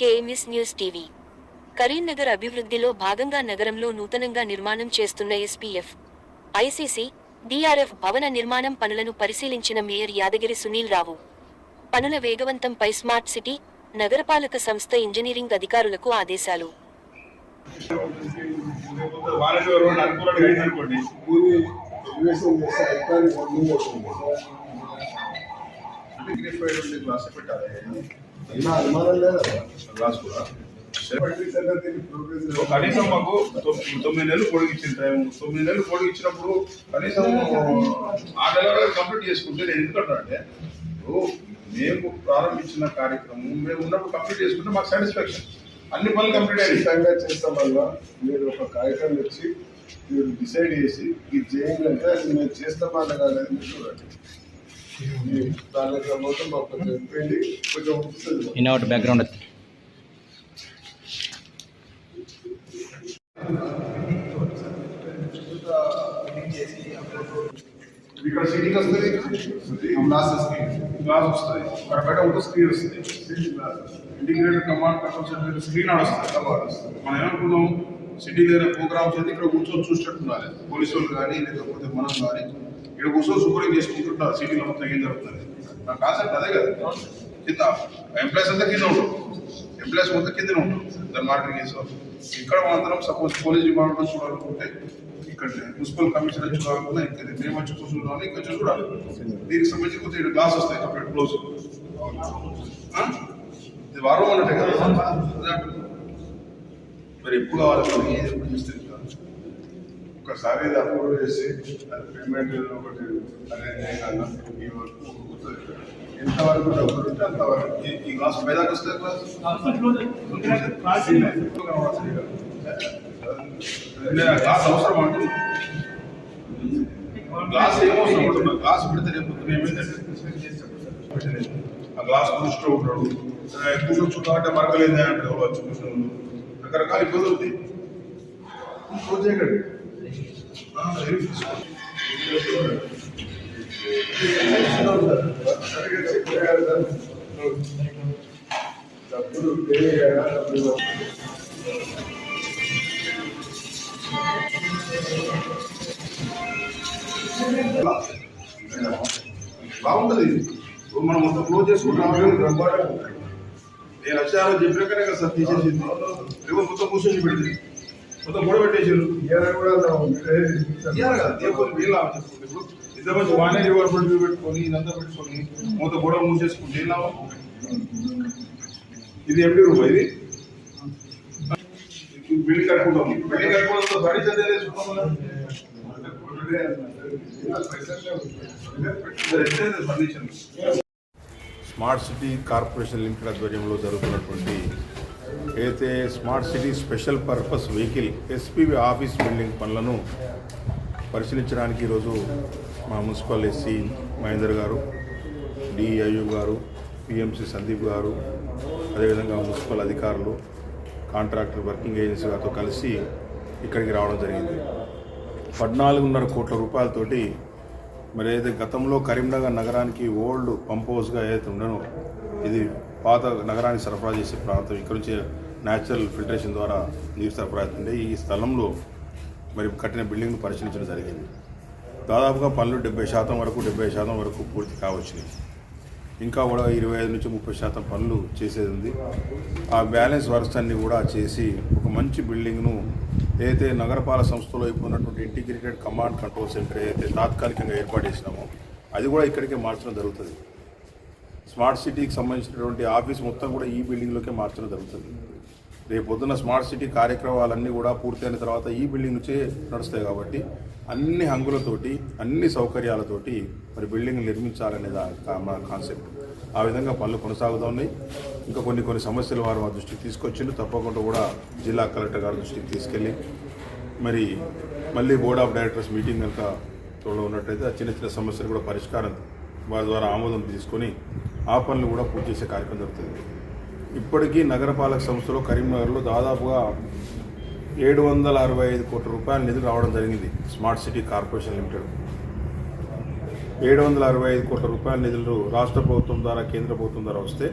KMS news TV. Karimnagar అభివృద్ధిలో భాగంగా నగరంలో నూతనంగా నిర్మాణం చేస్తున్న ఎస్పీఎఫ్. ఐసీసీ డిఆర్ఎఫ్ భవన నిర్మాణం పనులను పరిశీలించిన మేయర్ యాదగిరి సునీల్ రావు. పనుల వేగవంతంపై స్మార్ట్ సిటీ నగరపాలక సంస్థ ఇంజనీరింగ్ అధికారులకు ఆదేశాలు. పెట్టాలి. అయినా అనుమానం లేదా క్లాస్ కనీసం మాకు తొమ్మిది తొమ్మిది నెలలు పొడిగించిన టైం. తొమ్మిది నెలలు పొడిగించినప్పుడు కనీసం ఆ నెల కంప్లీట్ చేసుకుంటే నేను ఎందుకంటా అంటే మేము ప్రారంభించిన కార్యక్రమం మేము ఉన్నప్పుడు కంప్లీట్ చేసుకుంటే మాకు సాటిస్ఫాక్షన్. అన్ని పనులు కంప్లీట్ అయ్యాయి చేస్తాం వల్ల మీరు ఒక కార్యక్రమం వచ్చి మీరు డిసైడ్ చేసి ఇది చేయాలంటే అది మేము చేస్తామా అనేది మీరు చూడండి. ఈ దానికి మొత్తం మాకు కొంచెం చెప్పండి కొంచెం ఉంటుంది ఇన్ అవుట్ బ్యాక్గ్రౌండ్ ఇక్కడ సీటింగ్ వస్తుంది? గ్లాస్ వస్తుంది గ్లాస్ వస్తుంది. అక్కడ బయట ఒక స్క్రీన్ వస్తుంది. Integrated command control centre screen నడుస్తుంది కమాండ్ వస్తుంది. మనం ఏమనుకున్నాం? సిటీ దగ్గర ప్రోగ్రామ్స్ అయితే ఇక్కడ కూర్చొని చూసేటట్టు ఉండాలి. పోలీసు వాళ్ళు కానీ లేకపోతే మనం కానీ. ఇక్కడ కూర్చొని సూపరింగ్ చేసుకుంటుంటారు సిటీలో మొత్తం ఏం జరుగుతుంది నా కాన్సెప్ట్ అదే కదా కింద ఎంప్లాయీస్ అంతా కింద ఉంటారు ఎంప్లాయీస్ మొత్తం కింద ఉంటారు దాన్ని మానిటరింగ్ చేసేవాళ్ళు ఇక్కడ మాత్రం సపోజ్ పోలీస్ డిపార్ట్మెంట్ చూడాలనుకుంటే ఇక్కడ మున్సిపల్ కమిషనర్ చూడాలనుకున్నా ఇక్కడ మేము వచ్చి కూర్చుంటామని ఇక్కడ వచ్చి చూడాలి దీనికి సంబంధించి కొంచెం ఇక్కడ గ్లాస్ వస్తాయి కంప్లీట్ క్లోజ్ ఇది వారం అన్నట్టే కదా అదే అంటున్నా. మరి ఎప్పుడు కావాలి మనకి ఏది ఎప్పుడు చూస్తే ఇంకా? ఒకసారి ఇది అప్రూవ్ చేసి అది పేమెంట్ ఒకటి అరేంజ్ చేయగలన్నా ఈ వరకు కుదురుతుంది. ఎంతవరకు డబ్బులు ఉంటే అంతవరకు. ఈ- ఈ గ్లాస్ పైదాకా వస్తుంది గ్లాస్ గ్లాస్ అవసరం అంటుంది గ్లాస్ ఏమవసరం ఉంటుంది గ్లాస్ పెడితే రేపు పొద్దున్న ఏమైందంటే ఆ గ్లాస్ కూర్చుంటూ ఉంటాడు కూర్చొని చూడాలంటే మరకలేదే అంటే ఎవరు వచ్చి కూర్చొని? రకరకాల ఇబ్బందులు ఉంది క్లోజ్ చేయకండి డబ్బులు పే డబ్బులు బాగుంటుంది. ఇప్పుడు మనం మొత్తం క్లోజ్ చేసుకుంటాం నేను వచ్చారో చెప్పినాక సార్ తీసేసింది. మొత్తం కూర్చొని పెడితే మొత్తం గొడవ పెట్టేసారు కూడా ఇయ్యాలి కదా వీళ్ళ ఇప్పుడు ఇద్దరు మంచి వానే రివర్ బొడ్డు పెట్టుకొని ఇదంతా పెట్టుకొని మొత్తం గొడవ మూసేసుకుంటే ఏం లాభం? ఇది ఎండి రూమ్ ఇది? బిల్డింగ్ కట్టుకుంటాం. బిల్డింగ్ కట్టుకోవడంతో బడి చదివేసుకుంటాం స్మార్ట్ సిటీ కార్పొరేషన్ లిమిటెడ్ ఆధ్వర్యంలో జరుగుతున్నటువంటి అయితే smart city special purpose vehicle SPV office building పనులను పరిశీలించడానికి ఈరోజు మా మున్సిపల్ ఎస్సీ మహేందర్ గారు డిఐయు గారు పిఎంసి సందీప్ గారు అదేవిధంగా మున్సిపల్ అధికారులు కాంట్రాక్టర్ వర్కింగ్ ఏజెన్సీ గారితో కలిసి ఇక్కడికి రావడం జరిగింది. పద్నాలుగున్నర కోట్ల రూపాయలతోటి మరి ఏదైతే గతంలో కరీంనగర్ నగరానికి ఓల్డ్ పంప్ హౌస్గా ఏదైతే ఉండనో ఇది పాత నగరానికి సరఫరా చేసే ప్రాంతం ఇక్కడ నుంచి న్యాచురల్ ఫిల్టరేషన్ ద్వారా నీరు సరఫరా అవుతుండే ఈ స్థలంలో మరి కట్టిన బిల్డింగ్ను పరిశీలించడం జరిగింది. దాదాపుగా పనులు డెబ్బై శాతం వరకు డెబ్బై శాతం వరకు పూర్తి కావచ్చినాయి ఇంకా కూడా ఇరవై ఐదు నుంచి ముప్పై శాతం పనులు చేసేది ఉంది. ఆ బ్యాలెన్స్ వర్క్స్ అన్ని కూడా చేసి ఒక మంచి బిల్డింగ్ను ఏదైతే నగరపాలక సంస్థలో ఉన్నటువంటి ఇంటిగ్రేటెడ్ కమాండ్ కంట్రోల్ సెంటర్ ఏదైతే తాత్కాలికంగా ఏర్పాటు చేసినామో అది కూడా ఇక్కడికే మార్చడం జరుగుతుంది. స్మార్ట్ సిటీకి సంబంధించినటువంటి ఆఫీస్ మొత్తం కూడా ఈ బిల్డింగ్లోకే మార్చడం జరుగుతుంది. రేపు పొద్దున్న స్మార్ట్ సిటీ కార్యక్రమాలన్నీ కూడా పూర్తయిన తర్వాత ఈ బిల్డింగ్ నుంచే నడుస్తాయి కాబట్టి అన్ని హంగులతోటి అన్ని సౌకర్యాలతోటి మరి బిల్డింగ్ నిర్మించాలనే కా- మన కాన్సెప్ట్. ఆ విధంగా పనులు కొనసాగుతూ ఉన్నాయి. ఇంకా కొన్ని కొన్ని సమస్యలు వారు మా దృష్టికి తీసుకొచ్చిండు తప్పకుండా కూడా జిల్లా కలెక్టర్ గారి దృష్టికి తీసుకెళ్ళి మరి మళ్ళీ బోర్డ్ ఆఫ్ డైరెక్టర్స్ మీటింగ్ కనుక త్వరలో ఉన్నట్టయితే ఆ చిన్న చిన్న సమస్యలు కూడా పరిష్కారం వారి ద్వారా ఆమోదం తీసుకొని ఆ పనులు కూడా పూర్తి చేసే కార్యక్రమం జరుగుతుంది. ఇప్పటికీ నగరపాలక సంస్థలో కరీంనగర్లో దాదాపుగా ఏడు వందల అరవై ఐదు కోట్ల రూపాయల నిధులు రావడం జరిగింది స్మార్ట్ సిటీ కార్పొరేషన్ లిమిటెడ్. ఏడు వందల అరవై ఐదు కోట్ల రూపాయల నిధులు రాష్ట్ర ప్రభుత్వం ద్వారా కేంద్ర ప్రభుత్వం ద్వారా వస్తే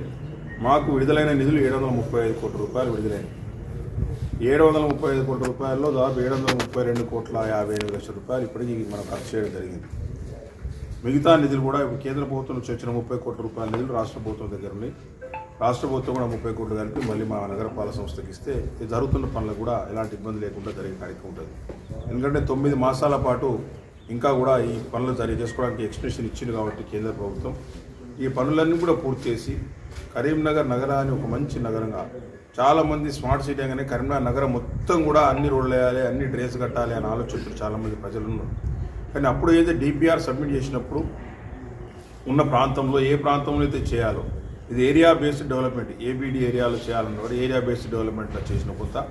మాకు విడుదలైన నిధులు ఏడు వందల ముప్పై ఐదు కోట్ల రూపాయలు విడుదలైనవి ఏడు వందల ముప్పై ఐదు కోట్ల రూపాయల్లో దాదాపు ఏడు వందల ముప్పై రెండు కోట్ల యాభై ఎనిమిది లక్షల రూపాయలు ఇప్పటికీ మనం ఖర్చు చేయడం జరిగింది. మిగతా నిధులు కూడా ఇప్పుడు కేంద్ర ప్రభుత్వం నుంచి వచ్చిన ముప్పై కోట్ల రూపాయల నిధులు రాష్ట్ర ప్రభుత్వం దగ్గర ఉన్నాయి. రాష్ట్ర ప్రభుత్వం కూడా ముప్పై కోట్లు కలిపి మళ్ళీ మా నగరపాలక సంస్థకి ఇస్తే జరుగుతున్న పనులకు కూడా ఎలాంటి ఇబ్బంది లేకుండా జరిగే కార్యక్రమం ఉంటుంది. ఎందుకంటే తొమ్మిది మాసాల పాటు ఇంకా కూడా ఈ పనులు జరిగే చేసుకోవడానికి ఎక్స్టెన్షన్ ఇచ్చింది కాబట్టి కేంద్ర ప్రభుత్వం. ఈ పనులన్నీ కూడా పూర్తి చేసి కరీంనగర్ నగరాన్ని ఒక మంచి నగరంగా చాలామంది స్మార్ట్ సిటీ అనగానే కరీంనగర్ నగరం మొత్తం కూడా అన్ని రోడ్లు వేయాలి అన్ని డ్రైన్స్ కట్టాలి అనే ఆలోచనలు చాలామంది ప్రజలు ఉన్నారు. కానీ అప్పుడు ఏదైతే డిపిఆర్ సబ్మిట్ చేసినప్పుడు ఉన్న ప్రాంతంలో ఏ ప్రాంతంలో అయితే చేయాలో ఇది ఏరియా బేస్డ్ డెవలప్మెంట్ ఏబిడి ఏరియాలో చేయాలన్నవాడు ఏరియా బేస్డ్ డెవలప్మెంట్లో చేసిన కొత్త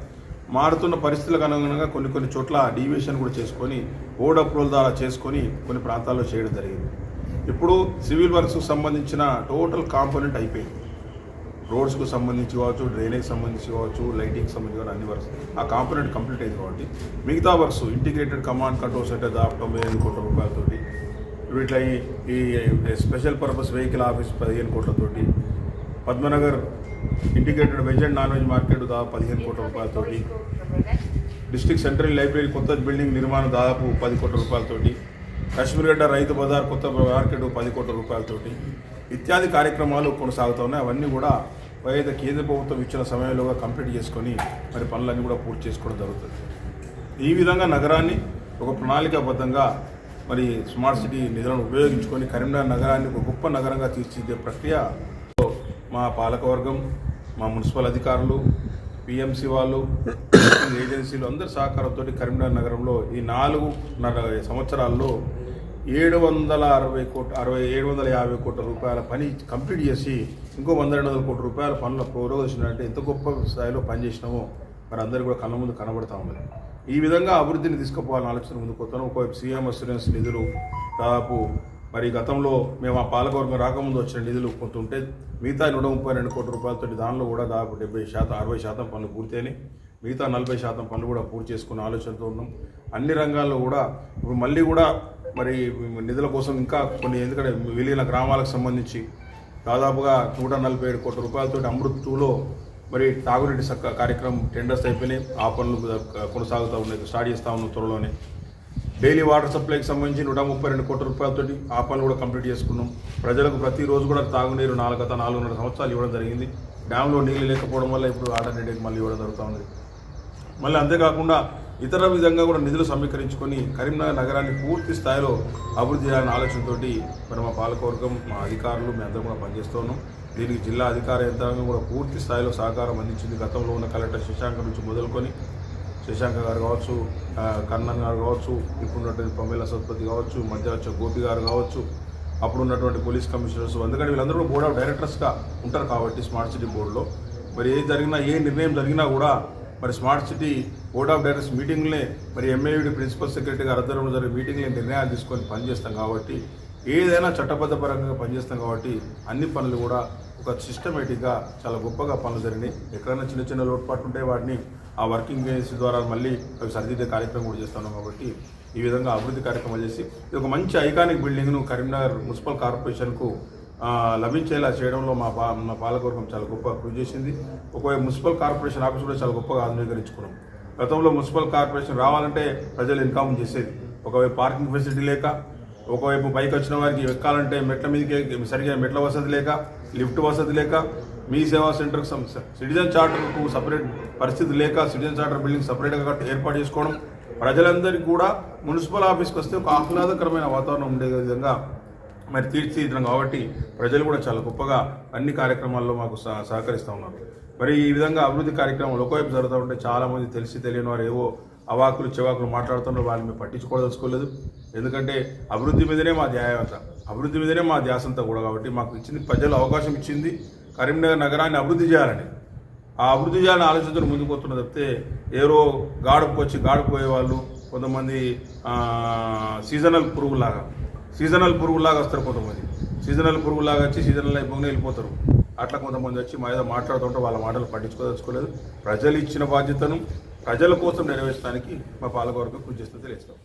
మారుతున్న పరిస్థితులకు అనుగుణంగా కొన్ని కొన్ని చోట్ల డీవియేషన్ కూడా చేసుకొని బోర్డ్ అప్రూవల్ ద్వారా చేసుకొని కొన్ని ప్రాంతాల్లో చేయడం జరిగింది. ఇప్పుడు సివిల్ వర్క్స్కి సంబంధించిన టోటల్ కాంపోనెంట్ అయిపోయింది. రోడ్స్కు సంబంధించి కావచ్చు డ్రైనేజ్ సంబంధించి కావచ్చు లైటింగ్ సంబంధించి కావచ్చు అన్ని వర్క్స్. ఆ కాంపోనెంట్ కంప్లీట్ అయింది కాబట్టి మిగతా works integrated command control centre దాదాపు తొంభై ఐదు కోట్ల రూపాయలతోటి ఇప్పుడు ఇట్లా ఈ స్పెషల్ పర్పస్ వెహికల్ ఆఫీస్ పదిహేను కోట్లతోటి Padmanagar integrated veg and non veg market దాదాపు పదిహేను కోట్ల రూపాయలతోటి డిస్ట్రిక్ట్ సెంట్రల్ లైబ్రరీ కొత్త బిల్డింగ్ నిర్మాణం దాదాపు పది కోట్ల రూపాయలతోటి కాశ్మీర్గడ్డ రైతు బజార్ కొత్త మార్కెట్ పది కోట్ల రూపాయలతోటి ఇత్యాది కార్యక్రమాలు కొనసాగుతున్నాయి అవన్నీ కూడా ఏదైతే కేంద్ర ప్రభుత్వం ఇచ్చిన సమయంలోగా కంప్లీట్ చేసుకొని మరి పనులన్నీ కూడా పూర్తి చేసుకోవడం జరుగుతుంది. ఈ విధంగా నగరాన్ని ఒక ప్రణాళికాబద్ధంగా మరి స్మార్ట్ సిటీ నిధులను ఉపయోగించుకొని కరీంనగర్ నగరాన్ని ఒక గొప్ప నగరంగా తీర్చిదిద్దే ప్రక్రియ మా పాలకవర్గం మా మున్సిపల్ అధికారులు పిఎంసి వాళ్ళు ఏజెన్సీలు అందరి సహకారంతో కరీంనగర్ నగరంలో ఈ నాలుగు సంవత్సరాల్లో ఏడు వందల అరవై కోట్ అరవై ఏడు వందల యాభై కోట్ల రూపాయల పని కంప్లీట్ చేసి ఇంకో వంద రెండు వందల కోట్ల రూపాయల పనుల పురోగతించినట్టే ఎంత గొప్ప స్థాయిలో పనిచేసినామో మరి అందరూ కూడా కళ్ళ ముందు కనబడతా ఉంది. ఈ విధంగా అభివృద్ధిని తీసుకుపోవాలని ఆలోచన ముందుకు కొత్త ఒకవైపు సీఎం అసూరెన్స్ నిధులు దాదాపు మరి గతంలో మేము ఆ పాలకవర్గం రాకముందు వచ్చిన నిధులు కొంత ఉంటే మిగతా నూట ముప్పై రెండు కోట్ల రూపాయలతో దానిలో కూడా దాదాపు డెబ్బై శాతం అరవై శాతం పనులు పూర్తయినాయి. మిగతా నలభై శాతం పనులు కూడా పూర్తి చేసుకునే ఆలోచనతో ఉన్నాం. అన్ని రంగాల్లో కూడా ఇప్పుడు మళ్ళీ కూడా మరి నిధుల కోసం ఇంకా కొన్ని ఎందుకంటే విలీన గ్రామాలకు సంబంధించి దాదాపుగా నూట నలభై ఏడు కోట్ల రూపాయలతో అమృత్ టూలో మరి తాగునీటి సక్క కార్యక్రమం టెండర్స్ అయిపోయినాయి. ఆ పనులు కొనసాగుతూ ఉన్నాయి స్టార్ట్ చేస్తూ ఉన్నాం త్వరలోనే. డైలీ వాటర్ సప్లైకి సంబంధించి నూట ముప్పై రెండు కోట్ల రూపాయలతోటి ఆ పనులు కూడా కంప్లీట్ చేసుకున్నాం. ప్రజలకు ప్రతిరోజు కూడా తాగునీరు నాలుగు గత నాలుగున్నర సంవత్సరాలు ఇవ్వడం జరిగింది. డ్యాంలో నీళ్ళు లేకపోవడం వల్ల ఇప్పుడు ఆల్టర్నేటివ్ మళ్ళీ ఇవ్వడం జరుగుతూ ఉంది. మళ్ళీ అంతేకాకుండా ఇతర విధంగా కూడా నిధులు సమీకరించుకొని కరీంనగర్ నగరాన్ని పూర్తి స్థాయిలో అభివృద్ధి చేయాలనే ఆలోచనతోటి మరి మా పాలకవర్గం మా అధికారులు మేము అందరం కూడా పనిచేస్తూ ఉన్నాం దీనికి జిల్లా అధికార యంత్రాంగం కూడా పూర్తి స్థాయిలో సహకారం అందించింది. గతంలో ఉన్న కలెక్టర్ శశాంక నుంచి మొదలుకొని శశాంక గారు కావచ్చు కన్నన్ గారు కావచ్చు ఇప్పుడు ఉన్నటువంటి పమేల సత్పతి కావచ్చు మధ్య వచ్చే గోపి గారు కావచ్చు అప్పుడు ఉన్నటువంటి పోలీస్ కమిషనర్స్ అందుకని వీళ్ళందరూ కూడా బోర్డ్ ఆఫ్ డైరెక్టర్స్గా ఉంటారు కాబట్టి స్మార్ట్ సిటీ బోర్డులో మరి ఏది జరిగినా ఏ నిర్ణయం జరిగినా కూడా మరి smart city board of directors మీటింగ్లే మరి ఎంఏవిడి ప్రిన్సిపల్ సెక్రటరీ గారు ఆధ్వర్యంలో జరిగే మీటింగ్లే నిర్ణయాలు తీసుకొని పనిచేస్తాం కాబట్టి ఏదైనా చట్టబద్ధపరంగా పనిచేస్తాం కాబట్టి అన్ని పనులు కూడా ఒక సిస్టమేటిక్గా చాలా గొప్పగా పనులు జరిగినాయి. ఎక్కడైనా చిన్న చిన్న లోటుపాట్లు ఉంటే వాటిని ఆ వర్కింగ్ ఏజెన్సీ ద్వారా మళ్ళీ అవి సరిదిద్దే కార్యక్రమం కూడా చేస్తున్నాం కాబట్టి ఈ విధంగా అభివృద్ధి కార్యక్రమాలు చేసి ఇది ఒక మంచి ఐకానిక్ బిల్డింగ్ను కరీంనగర్ మున్సిపల్ కార్పొరేషన్కు లభించేలా చేయడంలో మా పా మా పాలకవర్గం చాలా గొప్ప కృషి చేసింది. ఒకవేళ మున్సిపల్ కార్పొరేషన్ ఆఫీస్ కూడా చాలా గొప్పగా ఆధునీకరించుకున్నాం గతంలో మున్సిపల్ కార్పొరేషన్ రావాలంటే ప్రజలు ఇన్కమ్ చేసేది. ఒకవైపు పార్కింగ్ ఫెసిలిటీ లేక ఒకవైపు బైక్ వచ్చిన వారికి ఎక్కాలంటే మెట్ల మీదకి సరిగా మెట్ల వసతి లేక లిఫ్ట్ వసతి లేక మీ సేవా సెంటర్కి సిటిజన్ చార్టర్కు సపరేట్ పరిస్థితి లేక సిటిజన్ చార్టర్ బిల్డింగ్ సపరేట్గా ఏర్పాటు చేసుకోవడం. ప్రజలందరికీ కూడా మున్సిపల్ ఆఫీస్కి వస్తే ఒక ఆహ్లాదకరమైన వాతావరణం ఉండే విధంగా మరి తీర్చిదిద్దాం కాబట్టి ప్రజలు కూడా చాలా గొప్పగా అన్ని కార్యక్రమాల్లో మాకు సహ సహకరిస్తూ ఉన్నారు. మరి ఈ విధంగా అభివృద్ధి కార్యక్రమాలు ఒకవైపు జరుగుతూ ఉంటే చాలామంది తెలిసి తెలియని వారు ఏవో అవాకులు చెవాకులు మాట్లాడుతున్నారు వాళ్ళని మేము పట్టించుకోదలుచుకోలేదు. ఎందుకంటే అభివృద్ధి మీదనే మా ధ్యాయత అభివృద్ధి మీదనే మా ధ్యాసంతా కూడా కాబట్టి మాకు ఇచ్చింది ప్రజలు అవకాశం ఇచ్చింది. కరీంనగర్ నగరాన్ని అభివృద్ధి చేయాలని. ఆ అభివృద్ధి చేయాలని ఆలోచనతో ముందుకు వస్తున్న తప్పితే ఏరో గాడుపు వచ్చి గాడుపోయే వాళ్ళు కొంతమంది సీజనల్ పురుగులాగా సీజనల్ పురుగులాగా వస్తారు కొంతమంది. సీజనల్ పురుగులాగా వచ్చి సీజనల్ అయిపోయి వెళ్ళిపోతారు. అట్లా కొంతమంది వచ్చి మా ఏదో మాట్లాడుతుంటే వాళ్ళ మాటలు పట్టించుకోదలుచుకోలేదు. ప్రజలు ఇచ్చిన బాధ్యతను ప్రజల కోసం నెరవేర్చడానికి మా పాలకవర్గం కృషి చేస్తే తెలియజేస్తాం